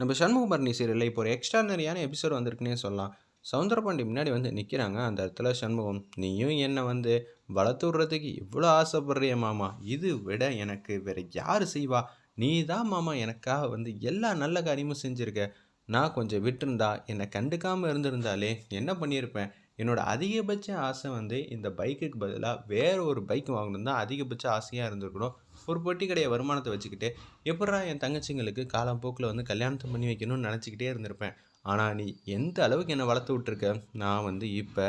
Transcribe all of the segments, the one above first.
நம்ம சண்முகபரணி சீரியலில் இப்போ ஒரு எக்ஸ்ட்ரானரியான எபிசோட் வந்திருக்குன்னே சொல்லலாம். சவுந்தரபாண்டி முன்னாடி வந்து நிற்கிறாங்க அந்த இடத்துல சண்முகம் நீயும் என்னை வந்து வளர்த்து விட்றதுக்கு இவ்வளோ ஆசைப்படுறிய மாமா. இது விட எனக்கு வேறு யார் செய்வா? நீ தான் மாமா எனக்காக வந்து எல்லா நல்ல காரியமும் செஞ்சுருக்க. நான் கொஞ்சம் விட்டுருந்தா என்னை கண்டுக்காமல் இருந்திருந்தாலே என்ன பண்ணியிருப்பேன்? என்னோட அதிகபட்ச ஆசை வந்து இந்த பைக்குக்கு பதிலாக வேற ஒரு பைக் வாங்கணும் தான் அதிகபட்ச ஆசையாக இருந்திருக்கணும். ஒரு பொட்டி கடையை வருமானத்தை வச்சுக்கிட்டு எப்படா என் தங்கச்சிங்களுக்கு காலப்போக்கில் வந்து கல்யாணத்தை பண்ணி வைக்கணும்னு நினச்சிக்கிட்டே இருந்திருப்பேன். ஆனால் நீ எந்த அளவுக்கு என்னை வளர்த்து விட்ருக்க நான் வந்து இப்போ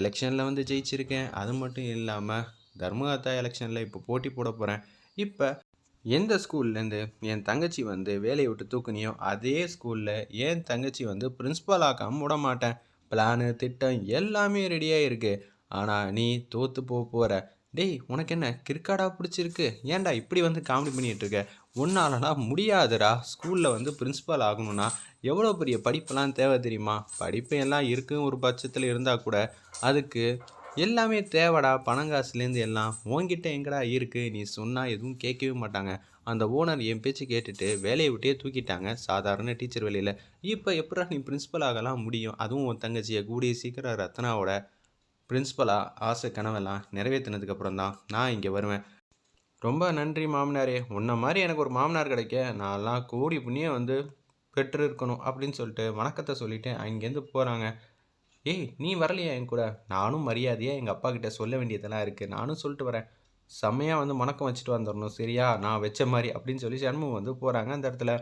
எலெக்ஷனில் வந்து ஜெயிச்சிருக்கேன். அது மட்டும் இல்லாமல் தர்மகத்தா எலெக்ஷனில் இப்போ போட்டி போட போகிறேன் இப்போ எந்த ஸ்கூல்லேருந்து என் தங்கச்சி வந்து வேலையை விட்டு தூக்குனியோ அதே ஸ்கூலில் என் தங்கச்சி வந்து பிரின்ஸ்பால் ஆக்காமல் விட மாட்டேன். பிளானு திட்டம் எல்லாமே ரெடியாக இருக்குது ஆனால் நீ தோற்று போக போகிற டேய் உனக்கு என்ன கிரிக்காடா பிடிச்சிருக்கு? ஏன்டா இப்படி வந்து காமெடி பண்ணிகிட்டு இருக்க உன்னாலலாம் முடியாதுடா. ஸ்கூலில் வந்து பிரின்ஸிபால் ஆகணும்னா எவ்வளோ பெரிய படிப்பெல்லாம் தேவை தெரியுமா? படிப்பு எல்லாம் இருக்கும் ஒரு பட்சத்தில் இருந்தால் கூட. அதுக்கு எல்லாமே தேவைடா. பணங்காசுலேருந்து எல்லாம் உன்கிட்ட எங்கடா இருக்குது நீ சொன்னால் எதுவும் கேட்கவே மாட்டாங்க. அந்த ஓனர் என் பேச்சு கேட்டுட்டு வேலையை விட்டே தூக்கிட்டாங்க. சாதாரண டீச்சர் வேலையில். இப்போ எப்படா நீ பிரின்ஸிபல் ஆகலாம்? முடியும். அதுவும் உன் தங்கச்சியை கூடிய சீக்கிரம் ரத்னாவோட பிரின்ஸிபலாக ஆசை கனவெல்லாம் நிறைவேற்றினதுக்கப்புறம் தான் நான் இங்கே வருவேன். ரொம்ப நன்றி மாமனாரே. உன்ன மாதிரி எனக்கு ஒரு மாமனார் கிடைக்க நான்லாம் கோடி புண்ணியம் வந்து பெற்று இருக்கணும் அப்படின்னு சொல்லிட்டு வணக்கத்தை சொல்லிவிட்டு அங்கேருந்து போகிறாங்க ஏய் நீ வரலையா என் கூட? நானும் மரியாதையாக எங்கள் அப்பா கிட்ட சொல்ல வேண்டியதெல்லாம் இருக்குது நானும் சொல்லிட்டு வரேன். செம்மையாக வந்து முணக்கம் வச்சுட்டு வந்துடணும் சரியா? நான் வச்ச மாதிரி அப்படின்னு சொல்லி சண்முகம் வந்து போகிறாங்க அந்த இடத்துல.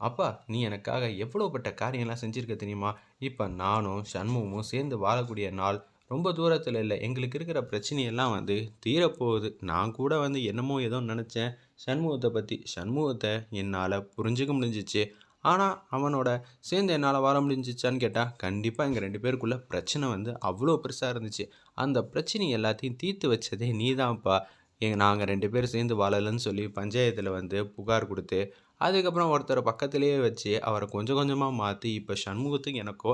அப்பா நீ எனக்காக எவ்வளோப்பட்ட காரியம்லாம் செஞ்சுருக்க தெரியுமா? இப்போ நானும் சண்முகமும் சேர்ந்து வாழக்கூடிய நாள் ரொம்ப தூரத்தில் இல்லை. எங்களுக்கு இருக்கிற பிரச்சனையெல்லாம் வந்து தீரப்போகுது. நான் கூட வந்து என்னமோ ஏதோ நினச்சேன். சண்முகத்தை பற்றி சண்முகத்தை என்னால் புரிஞ்சுக்க முடிஞ்சிச்சு. ஆனால் அவனோட சேர்ந்து என்னால் வாழ முடிஞ்சிச்சான்னு கேட்டால் கண்டிப்பாக எங்கள் ரெண்டு பேருக்குள்ளே பிரச்சனை வந்து அவ்வளோ பெருசாக இருந்துச்சு. அந்த பிரச்சனை எல்லாத்தையும் தீர்த்து வச்சதே நீ தான்ப்பா எங்கள் நாங்கள் ரெண்டு பேரும் சேர்ந்து வாழலைன்னு சொல்லி பஞ்சாயத்தில் வந்து புகார் கொடுத்து அதுக்கப்புறம் ஒருத்தரை பக்கத்துலேயே வச்சு அவரை கொஞ்சம் கொஞ்சமாக மாற்றி இப்போ சண்முகத்துக்கு எனக்கோ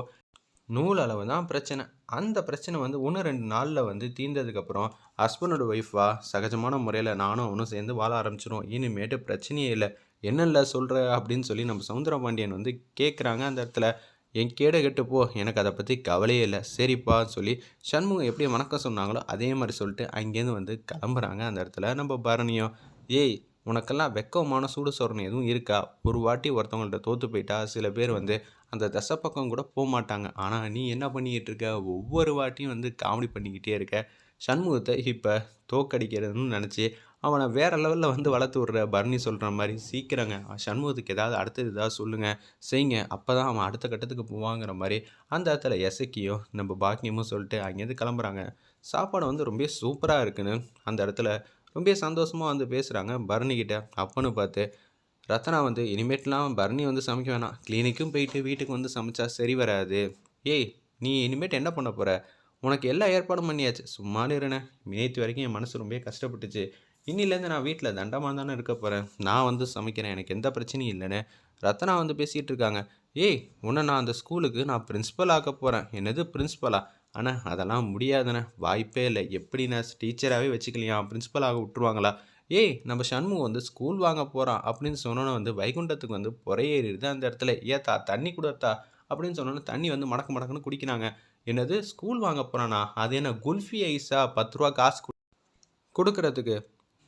நூல் அளவு தான் பிரச்சனை. அந்த பிரச்சனை வந்து ஒன்று ரெண்டு நாளில் வந்து தீர்ந்ததுக்கப்புறம் ஹஸ்பண்டோட ஒய்ஃபாக சகஜமான முறையில் நானும் அவனும் சேர்ந்து வாழ ஆரம்பிச்சிடும் இனிமேட்டு பிரச்சனையே இல்லை. என்னல்ல சொல்கிற அப்படின்னு சொல்லி நம்ம சவுந்தரபாண்டியன் வந்து கேட்குறாங்க அந்த இடத்துல என் கேட கெட்டு போ எனக்கு அதை பற்றி கவலையே இல்லை. சரிப்பா சொல்லி சண்முகம் எப்படி வணக்கம் சொன்னாங்களோ அதே மாதிரி சொல்லிட்டு அங்கேருந்து வந்து கிளம்புறாங்க. அந்த இடத்துல நம்ம பரணியம் ஏய் உனக்கெல்லாம் வெக்கமான சூடு சொரணம் எதுவும் இருக்கா? ஒரு வாட்டி ஒருத்தவங்கள்ட்ட தோற்று போயிட்டா சில பேர் வந்து அந்த தசை பக்கம் கூட போக மாட்டாங்க. ஆனால் நீ என்ன பண்ணிக்கிட்டு இருக்க? ஒவ்வொரு வாட்டியும் வந்து காமெடி பண்ணிக்கிட்டே இருக்க. சண்முகத்தை இப்போ தோக்கடிக்கிறதுன்னு நினச்சி அவனை வேறு லெவலில் வந்து வளர்த்து விட்ற பரணி சொல்கிற மாதிரி சீக்கிரங்க. சண்முகத்துக்கு ஏதாவது அடுத்தது ஏதாவது சொல்லுங்கள் செய்யுங்க அப்போ தான் அவன் அடுத்த கட்டத்துக்கு போவாங்கிற மாதிரி அந்த இடத்துல எசக்கியும் நம்ம பாக்கியமும் சொல்லிட்டு அங்கேருந்து கிளம்புறாங்க. சாப்பாடு வந்து ரொம்ப சூப்பராக இருக்குன்னு அந்த இடத்துல ரொம்ப சந்தோஷமாக வந்து பேசுகிறாங்க பரணிக்கிட்ட அப்பன்னு பார்த்து ரத்தனா வந்து இனிமேட்லாம் பரணி வந்து சமைக்க வேணாம். கிளினிக்கும் போயிட்டு வீட்டுக்கு வந்து சமைச்சா சரி வராது. ஏய் நீ இனிமேட்டு என்ன பண்ண போகிற உனக்கு எல்லா ஏற்பாடும் பண்ணியாச்சு. சும்மா இருண்ணே நேற்று வரைக்கும் என் மனசு ரொம்ப கஷ்டப்பட்டுச்சு. இன்னிலேருந்து நான் வீட்டில் தண்டமாக தானே இருக்க போகிறேன் நான் வந்து சமைக்கிறேன். எனக்கு எந்த பிரச்சனையும் இல்லைன்னு ரத்னா வந்து பேசிகிட்டு இருக்காங்க. ஏய் உன்னை நான் அந்த ஸ்கூலுக்கு நான் பிரின்ஸிபல் ஆக்க போகிறேன் என்னது பிரின்ஸிபலா ஆனால் அதெல்லாம் முடியாதுண்ணே. வாய்ப்பே இல்லை. எப்படி நான் டீச்சராகவே வச்சுக்கலையா பிரின்ஸிபல் விட்டுருவாங்களா? ஏய் நம்ம சண்முகம் வந்து ஸ்கூல் வாங்க போகிறான் அப்படின்னு சொன்னோன்னே வந்து வைகுண்டத்துக்கு வந்து புறையேறிடுது அந்த இடத்துல. ஏத்தா தண்ணி கொடுத்தா அப்படின்னு சொன்னோன்னே தண்ணி வந்து மடக்கு மடக்குன்னு குடிக்கிறாங்க. என்னது? ஸ்கூல் வாங்க போகிறானா அது என்ன குல்ஃபி ஐஸா? பத்து ரூபா காசு கொடுக்கறதுக்கு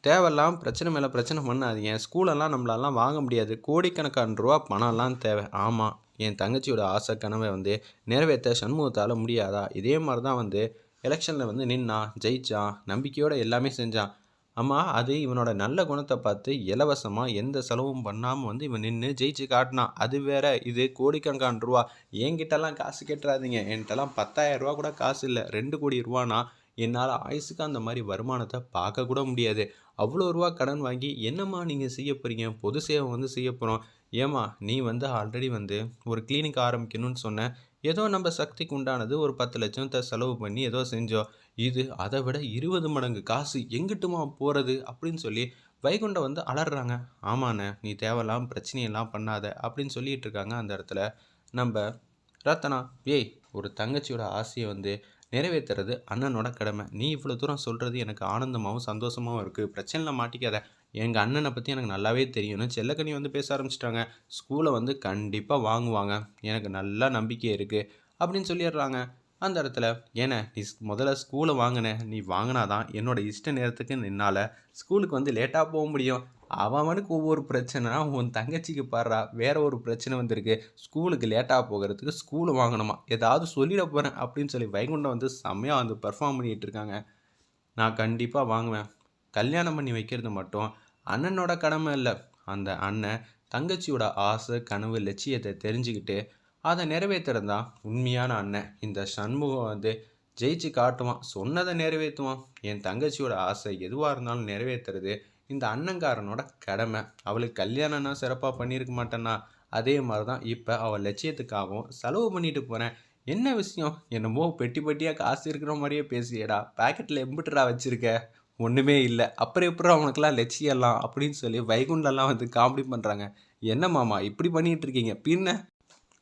தேவையில்லாமல் பிரச்சனை மேலே பிரச்சனை பண்ணாதீங்க. ஸ்கூலெல்லாம் நம்மளாலாம் வாங்க முடியாது. கோடிக்கணக்கான ரூபா பணம்லாம் தேவை. ஆமாம் என் தங்கச்சியோட ஆசை கனவை வந்து நிறைவேற்ற சண்முகத்தால் முடியாதா? இதே மாதிரி தான் வந்து எலெக்ஷனில் வந்து நின்னான் ஜெயிச்சான் நம்பிக்கையோடு எல்லாமே செஞ்சான். அம்மா அது இவனோட நல்ல குணத்தை பார்த்து இலவசமாக எந்த செலவும் பண்ணாமல் வந்து இவன் நின்று ஜெயிச்சு காட்டினான். அது வேற இது கோடிக்கணக்கான ரூபா. என்கிட்டலாம் காசு கட்டுறாதீங்க. என்கிட்டலாம் பத்தாயிரம் ரூபா கூட காசு இல்லை. ரெண்டு கோடி ரூபானா என்னால் ஆயுசுக்கு அந்த மாதிரி வருமானத்தை பார்க்க கூட முடியாது. அவ்வளோ ரூபா கடன் வாங்கி என்னம்மா நீங்கள் செய்ய போகிறீங்க பொது சேவை வந்து செய்ய போகிறோம் ஏம்மா நீ வந்து ஆல்ரெடி வந்து ஒரு கிளினிக் ஆரம்பிக்கணும்னு சொன்ன. ஏதோ நம்ம சக்திக்கு உண்டானது ஒரு பத்து லட்சத்தை செலவு பண்ணி ஏதோ செஞ்சோம் இது அதை விட இருபது மடங்கு காசு எங்கிட்டுமா போகிறது அப்படின்னு சொல்லி வைகுண்டம் வந்து அலறாங்க. ஆமாண்ணே நீ தேவையில்லாம் பிரச்சனையெல்லாம் பண்ணாத அப்படின்னு சொல்லிட்டு இருக்காங்க அந்த இடத்துல. நம்ம ரத்தனா ஏய் ஒரு தங்கச்சியோட ஆசையை வந்து நிறைவேற்றுறது அண்ணனோட கடமை. நீ இவ்வளோ தூரம் சொல்கிறது எனக்கு ஆனந்தமாகவும் சந்தோஷமாகவும் இருக்குது பிரச்சனையில் மாட்டிக்காத. எங்கள் அண்ணனை பற்றி எனக்கு நல்லாவே தெரியும்னு செல்லக்கனி வந்து பேச ஆரம்பிச்சிட்டாங்க. ஸ்கூலை வந்து கண்டிப்பாக வாங்குவாங்க. எனக்கு நல்லா நம்பிக்கை இருக்குது அப்படின்னு சொல்லிடுறாங்க. அந்த இடத்துல ஏன்னா நீ முதல்ல ஸ்கூலை வாங்கின. நீ வாங்கினாதான் என்னோடய இஷ்ட நேரத்துக்கு நின்னால் ஸ்கூலுக்கு வந்து லேட்டாக போக முடியும். அவனுக்கு ஒவ்வொரு பிரச்சனைனா உன் தங்கச்சிக்கு பாடுறா வேற ஒரு பிரச்சனை வந்திருக்கு. ஸ்கூலுக்கு லேட்டாக போகிறதுக்கு ஸ்கூல் வாங்கணுமா? ஏதாவது சொல்லிட போகிறேன் அப்படின்னு சொல்லி வைகுண்டம் வந்து செம்மையாக வந்து பெர்ஃபார்ம் பண்ணிகிட்டு இருக்காங்க. நான் கண்டிப்பாக வாங்குவேன். கல்யாணம் பண்ணி வைக்கிறது மட்டும் அண்ணனோட கடமை இல்லை. அந்த அண்ணன் தங்கச்சியோட ஆசை கனவு லட்சியத்தை தெரிஞ்சுக்கிட்டு அதை நிறைவேற்றுறது தான் உண்மையான அண்ணன். இந்த சண்முகம் வந்து ஜெயிச்சு காட்டுவான். சொன்னதை நிறைவேற்றுவான் என் தங்கச்சியோட ஆசை எதுவாக இருந்தாலும் நிறைவேற்றுறது இந்த அண்ணங்காரனோட கடமை. அவளுக்கு கல்யாணம்னா சிறப்பாக பண்ணியிருக்க மாட்டேன்னா அதே மாதிரி தான் இப்போ அவள் லட்சியத்துக்காகவும் செலவு பண்ணிட்டு போகிறேன் என்ன விஷயம்? என்னமோ பெட்டி பெட்டியாக காசு இருக்கிற மாதிரியே பேசியடா பேக்கெட்டில் எம்பிட்டுடா வச்சுருக்க. ஒன்றுமே இல்லை. அப்புறம் எப்படி அவனுக்கெல்லாம் லட்சியம்லாம்? அப்படின்னு சொல்லி வைகுண்டெல்லாம் வந்து காமெடி பண்ணுறாங்க என்ன மாமா இப்படி பண்ணிகிட்டு இருக்கீங்க? பின்ன?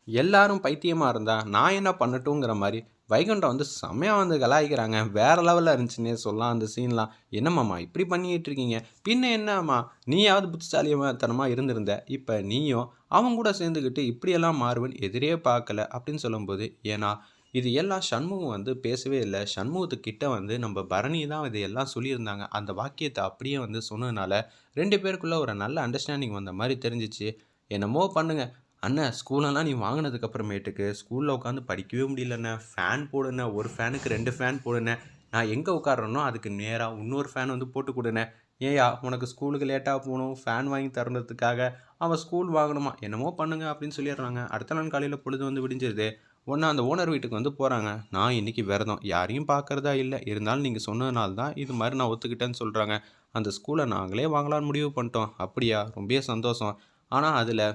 எல்லாரும் பைத்தியமாக இருந்தால் நான் என்ன பண்ணட்டுங்கிற மாதிரி வைகுண்டம் வந்து செம்மையாக வந்து கலாய்க்கிறாங்க. வேறு லெவலில் இருந்துச்சுன்னே சொல்லலாம். அந்த சீன்லாம் என்னம்மாம்மா இப்படி பண்ணிக்கிட்டு இருக்கீங்க? பின்ன என்னம்மா நீயாவது புத்திசாலியத்தனமாக இருந்திருந்த. இப்போ நீயும் அவன் கூட சேர்ந்துக்கிட்டு இப்படியெல்லாம் மாறுவன் எதிரே பார்க்கல அப்படின்னு சொல்லும்போது ஏன்னா இது எல்லாம் சண்முகம் வந்து பேசவே இல்லை. சண்முகத்துக்கிட்ட வந்து நம்ம பரணி தான் இது எல்லாம் சொல்லியிருந்தாங்க. அந்த வாக்கியத்தை அப்படியே வந்து சொன்னதுனால ரெண்டு பேருக்குள்ளே ஒரு நல்ல அண்டர்ஸ்டாண்டிங் வந்த மாதிரி தெரிஞ்சிச்சு. என்னமோ பண்ணுங்கள் அண்ணன் ஸ்கூலெல்லாம் நீ வாங்கினதுக்கு அப்புறமேட்டுக்கு ஸ்கூலில் உட்காந்து படிக்கவே முடியலண்ணே. ஃபேன் போடுண்ணே ஒரு ஃபேனுக்கு ரெண்டு ஃபேன் போடுண்ணே. நான் எங்கே உட்காடுறேனோ அதுக்கு நேராக இன்னொரு ஃபேன் வந்து போட்டு கொடுண்ணே. ஏயா உனக்கு ஸ்கூலுக்கு லேட்டாக போகணும் ஃபேன் வாங்கி தரணுறதுக்காக. அவன் ஸ்கூல் வாங்கணுமா? என்னமோ பண்ணுங்க அப்படின்னு சொல்லிடுறாங்க. அடுத்த நாள் காலையில் பொழுது வந்து விடிஞ்சிருது. ஒன்று அந்த ஓனர் வீட்டுக்கு வந்து போகிறாங்க நான் இன்றைக்கி விரதம். யாரையும் பார்க்குறதா இல்லை. இருந்தாலும் நீங்கள் சொன்னதுனால தான் இது மாதிரி நான் ஒத்துக்கிட்டேன்னு சொல்கிறாங்க அந்த ஸ்கூலை நாங்களே வாங்கலாம்னு முடிவு பண்ணிட்டோம். அப்படியா? ரொம்ப சந்தோஷம். ஆனால் அதில்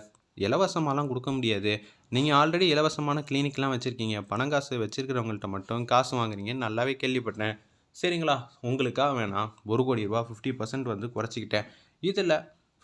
இலவசமாலாம் கொடுக்க முடியாது. நீங்கள் ஆல்ரெடி இலவசமான கிளினிக்லாம் வச்சுருக்கீங்க. பணம் காசு வச்சுருக்கிறவங்கள்ட்ட மட்டும் காசு வாங்குறீங்கன்னு நல்லாவே கேள்விப்பட்டேன். சரிங்களா? உங்களுக்காக வேணாம் ஒரு கோடி ரூபா ஃபிஃப்டி பர்சன்ட் வந்து குறைச்சிக்கிட்டேன். இதில்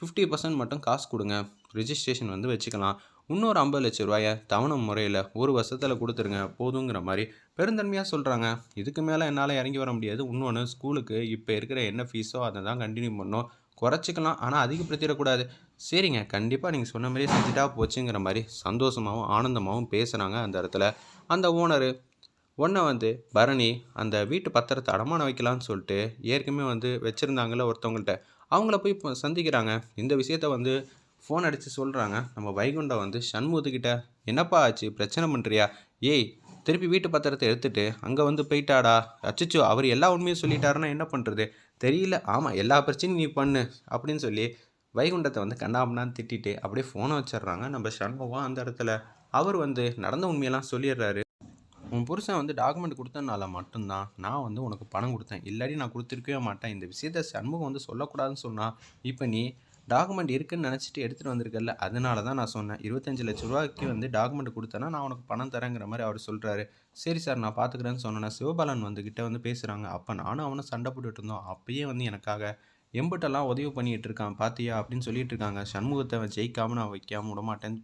ஃபிஃப்டி பர்சன்ட் மட்டும் காசு கொடுங்க. ரிஜிஸ்ட்ரேஷன் வந்து வச்சுக்கலாம். இன்னொரு ஐம்பது லட்ச ரூபாயை தவணை முறையில் ஒரு வருஷத்தில் கொடுத்துருங்க. போதுங்கிற மாதிரி பெருந்தன்மையாக சொல்கிறாங்க இதுக்கு மேலே என்னால் இறங்கி வர முடியாது. இன்னொன்று ஸ்கூலுக்கு இப்போ இருக்கிற என்ன ஃபீஸோ அதை தான் கண்டினியூ பண்ணோம் குறைச்சிக்கலாம் ஆனால் அதிகப்படுத்திடக்கூடாது சரிங்க கண்டிப்பாக நீங்கள் சொன்ன மாதிரியே செஞ்சுட்டா போச்சுங்கிற மாதிரி சந்தோஷமாகவும் ஆனந்தமாகவும் பேசுகிறாங்க அந்த இடத்துல. அந்த ஓனரு ஒன்றை வந்து பரணி அந்த வீட்டு பத்திரத்தை அடமானம் வைக்கலாம்னு சொல்லிட்டு ஏற்கனவே வந்து வச்சுருந்தாங்கல்ல ஒருத்தவங்கள்ட்ட. அவங்கள போய் இப்போ சந்திக்கிறாங்க. இந்த விஷயத்த வந்து ஃபோன் அடித்து சொல்கிறாங்க நம்ம வைகுண்டம் வந்து சண்முகத்துக்கிட்ட என்னப்பா ஆச்சு? பிரச்சனை பண்ணுறியா ஏய் திருப்பி வீட்டு பத்திரத்தை எடுத்துட்டு அங்கே வந்து போயிட்டாடா. அச்சச்சோ அவர் எல்லா உண்மையும் சொல்லிட்டாருன்னா என்ன பண்ணுறது தெரியல. ஆமாம் எல்லா பிரச்சனையும் நீ பண்ணு அப்படின்னு சொல்லி வைகுண்டத்தை வந்து கண்ணாமண்ணான்னு திட்டிட்டு அப்படியே ஃபோனை வச்சிடுறாங்க நம்ம சண்முகம் அந்த இடத்துல. அவர் வந்து நடந்த உண்மையெல்லாம் சொல்லிடுறாரு. உன் புருஷன் வந்து டாக்குமெண்ட் கொடுத்தனால மட்டும்தான் நான் வந்து உனக்கு பணம் கொடுத்தேன். இல்லாட்டி நான் கொடுத்துருக்கவே மாட்டேன். இந்த விஷயத்த சண்முகம் வந்து சொல்லக்கூடாதுன்னு சொன்னால் இப்போ நீ டாக்குமெண்ட் இருக்குன்னு நினச்சிட்டு எடுத்துகிட்டு வந்திருக்கல அதனால தான் நான் சொன்னேன். இருபத்தஞ்சு லட்ச ரூபாய்க்கு வந்து டாக்குமெண்ட் கொடுத்தேன்னா நான் உனக்கு பணம் தரேங்கிற மாதிரி அவர் சொல்கிறாரு சரி சார் நான் பார்த்துக்கிறேன்னு சொன்னேன் சிவபாலன் வந்துக்கிட்ட வந்து பேசுகிறாங்க அப்போ நானும் அவனும் சண்டை போட்டுட்டு இருந்தோம். அப்பயே வந்து எனக்காக எம்பிட்டெல்லாம் உதவி பண்ணிகிட்டு இருக்கான் பார்த்தியா அப்படின்னு சொல்லிட்டு இருக்காங்க. சண்முகத்தை அவன் நான் வைக்காமல் விடமாட்டேன்